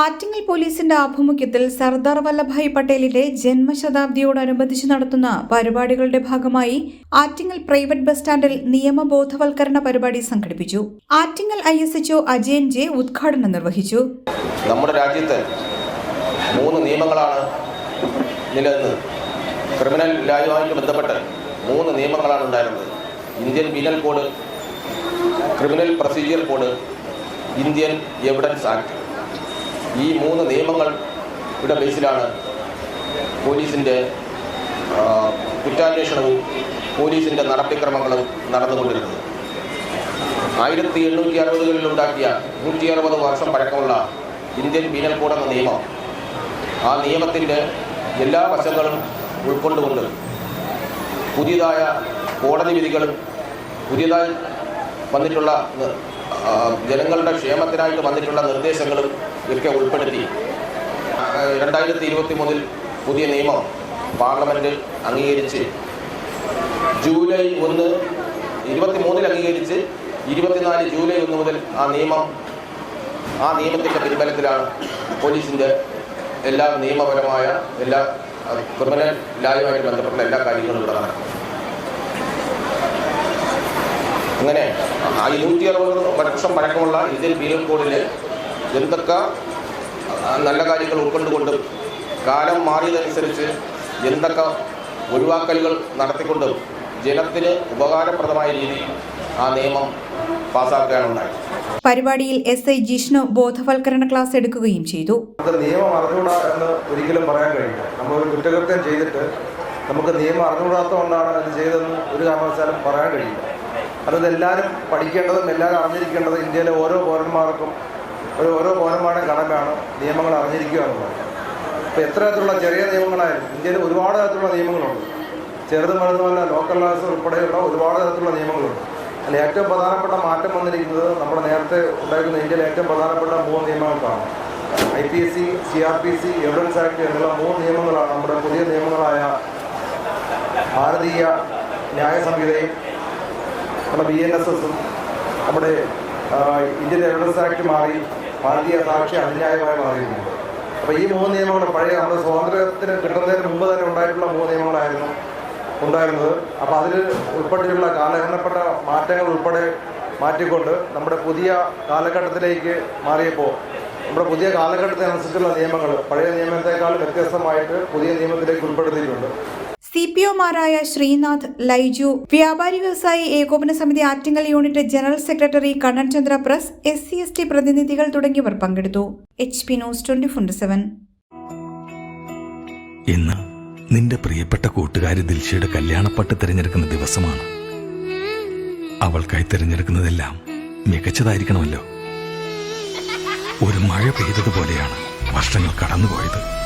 ആറ്റിങ്ങൽ പോലീസിന്റെ ആഭിമുഖ്യത്തിൽ സർദാർ വല്ലഭായ് പട്ടേലിന്റെ ജന്മശതാബ്ദിയോടനുബന്ധിച്ച് നടത്തുന്ന പരിപാടികളുടെ ഭാഗമായി ആറ്റിങ്ങൽ പ്രൈവറ്റ് ബസ് സ്റ്റാൻഡിൽ നിയമബോധവൽക്കരണ പരിപാടി സംഘടിപ്പിച്ചു. Attingal I S H O Ajayan J ഉദ്ഘാടനം നിർവഹിച്ചു. നമ്മുടെ രാജ്യത്ത് മൂന്ന് നിയമങ്ങളാണ് നിലനിന്നത്. ക്രിമിനൽ ലായുമായിട്ട് ബന്ധപ്പെട്ട് മൂന്ന് നിയമങ്ങളാണ് ഉണ്ടായിരുന്നത്. Indian penal code criminal procedure code Indian evidence act. ഈ മൂന്ന് നിയമങ്ങൾ ഇവിടെ ബേസിലാണ് പോലീസിന്റെ കുറ്റാന്വേഷണവും പോലീസിന്റെ നടപടിക്രമങ്ങളും നടന്നുകൊണ്ടിരുന്നത്. ആയിരത്തി എണ്ണൂറ്റി അറുപതുകളിൽ ഉണ്ടാക്കിയ നൂറ്റി അറുപത് വർഷം പഴക്കമുള്ള ഇന്ത്യൻ പീനൽ കോഡ് എന്ന നിയമം ആ നിയമത്തിന്റെ എല്ലാ വശങ്ങളും ഉൾക്കൊണ്ടുകൊണ്ട് പുതിയതായ കോടതി വിധികളും പുതിയതായി വന്നിട്ടുള്ള ജനങ്ങളുടെ ക്ഷേമത്തിനായിട്ട് വന്നിട്ടുള്ള നിർദ്ദേശങ്ങളും ഒക്കെ ഉൾപ്പെടുത്തി. രണ്ടായിരത്തി ഇരുപത്തി മൂന്നിൽ പുതിയ നിയമം പാർലമെന്റിൽ അംഗീകരിച്ച് ജൂലൈ ഒന്ന് ഇരുപത്തി മൂന്നിൽ അംഗീകരിച്ച് ഇരുപത്തിനാല് ജൂലൈ ഒന്ന് മുതൽ ആ നിയമം ആ നിയമത്തിന്റെ പിൻബലത്തിലാണ് പോലീസിന്റെ എല്ലാ നിയമപരമായ എല്ലാ ക്രിമിനൽ ലായുമായിട്ട് ബന്ധപ്പെട്ട എല്ലാ കാര്യങ്ങളും ഇവിടെ അങ്ങനെ ഇരുന്നൂറ്റി അറുപത് വർഷം പഴക്കമുള്ള ഇന്ത്യൻ പീനൽ കോഡിൽ എന്തൊക്കെ നല്ല കാര്യങ്ങൾ ഉൾക്കൊണ്ടുകൊണ്ടും കാലം മാറിയതനുസരിച്ച് എന്തൊക്കെ ഒഴിവാക്കലുകൾ നടത്തിക്കൊണ്ടും ജനത്തിന് ഉപകാരപ്രദമായ രീതിയിൽ ആ നിയമം പാസ്സാക്കാനുണ്ടായി പരിപാടിയിൽ എസ് ഐ ജിഷ്ണു ബോധവൽക്കരണ ക്ലാസ് എടുക്കുകയും ചെയ്തു. നമുക്ക് നിയമം അറിഞ്ഞുകൂടാ എന്ന് ഒരിക്കലും പറയാൻ കഴിയില്ല. നമ്മളൊരു കുറ്റകൃത്യം ചെയ്തിട്ട് നമുക്ക് നിയമം അറിഞ്ഞുകൂടാത്തതുകൊണ്ടാണ് അത് ചെയ്തതെന്ന് ഒരു കാരണവശാലും പറയാൻ കഴിയില്ല. അതെല്ലാവരും പഠിക്കേണ്ടതും എല്ലാവരും അറിഞ്ഞിരിക്കേണ്ടതും ഇന്ത്യയിലെ ഓരോ പൗരന്മാർക്കും ഒരു ഓരോ പൗരന്മാരുടെ കടമയാണ് നിയമങ്ങൾ അറിഞ്ഞിരിക്കുക എന്നുള്ളത്. ഇപ്പോൾ എത്ര തരത്തിലുള്ള ചെറിയ നിയമങ്ങളായാലും ഇന്ത്യയിൽ ഒരുപാട് തരത്തിലുള്ള നിയമങ്ങളുണ്ട്. ചെറുതും വലുതുമല്ല ലോക്കൽ ലാസ് ഉൾപ്പെടെയുള്ള ഒരുപാട് തരത്തിലുള്ള നിയമങ്ങളുണ്ട്. അതിൽ ഏറ്റവും പ്രധാനപ്പെട്ട മാറ്റം വന്നിരിക്കുന്നത് നമ്മുടെ നേരത്തെ ഉണ്ടായിരുന്ന ഇന്ത്യയിലെ ഏറ്റവും പ്രധാനപ്പെട്ട മൂന്ന് നിയമങ്ങൾക്കാണ്. I P S C C R P C evidence act എന്നുള്ള മൂന്ന് നിയമങ്ങളാണ് നമ്മുടെ പുതിയ നിയമങ്ങളായ ഭാരതീയ ന്യായ സംഹിതയും നമ്മുടെ ബി എൻ എസ് എസും നമ്മുടെ ഇന്ത്യൻ എവിഡൻസ് ആക്ട് മാറി ഭാരതീയ സാക്ഷി അന്യായമായി മാറിയിരുന്നു. അപ്പോൾ ഈ മൂന്ന് നിയമങ്ങൾ പഴയ നമ്മുടെ സ്വാതന്ത്ര്യത്തിന് കിട്ടുന്നതിന് മുമ്പ് തന്നെ ഉണ്ടായിട്ടുള്ള മൂന്ന് നിയമങ്ങളായിരുന്നു ഉണ്ടായിരുന്നത്. അപ്പോൾ അതിൽ ഉൾപ്പെട്ടിട്ടുള്ള കാലഹരണപ്പെട്ട മാറ്റങ്ങൾ ഉൾപ്പെടെ മാറ്റിക്കൊണ്ട് നമ്മുടെ പുതിയ കാലഘട്ടത്തിലേക്ക് മാറിയപ്പോൾ നമ്മുടെ പുതിയ കാലഘട്ടത്തിനനുസരിച്ചുള്ള നിയമങ്ങൾ പഴയ നിയമത്തെക്കാൾ വ്യത്യസ്തമായിട്ട് പുതിയ നിയമത്തിലേക്ക് ഉൾപ്പെടുത്തിയിട്ടുണ്ട്. സി പി ഒമാരായ ശ്രീനാഥ് ലൈജു വ്യാപാരി വ്യവസായി ഏകോപന സമിതി Attingal unit general secretary Kannan Chandra press S C S T പ്രതിനിധികൾ തുടങ്ങിയവർ പങ്കെടുത്തു. H P news twenty four seven. ഇന്ന് നിന്റെ പ്രിയപ്പെട്ട കൂട്ടുകാരി ദിൽഷയുടെ കല്യാണപ്പട്ട് തിരഞ്ഞെടുക്കുന്ന ദിവസമാണ്. അവൾക്കായി തിരഞ്ഞെടുക്കുന്നതെല്ലാം മികച്ചതായിരിക്കണമല്ലോ. ഒരു മഴ പെയ്തതുപോലെയാണ് വർഷങ്ങൾ കടന്നുപോയത്.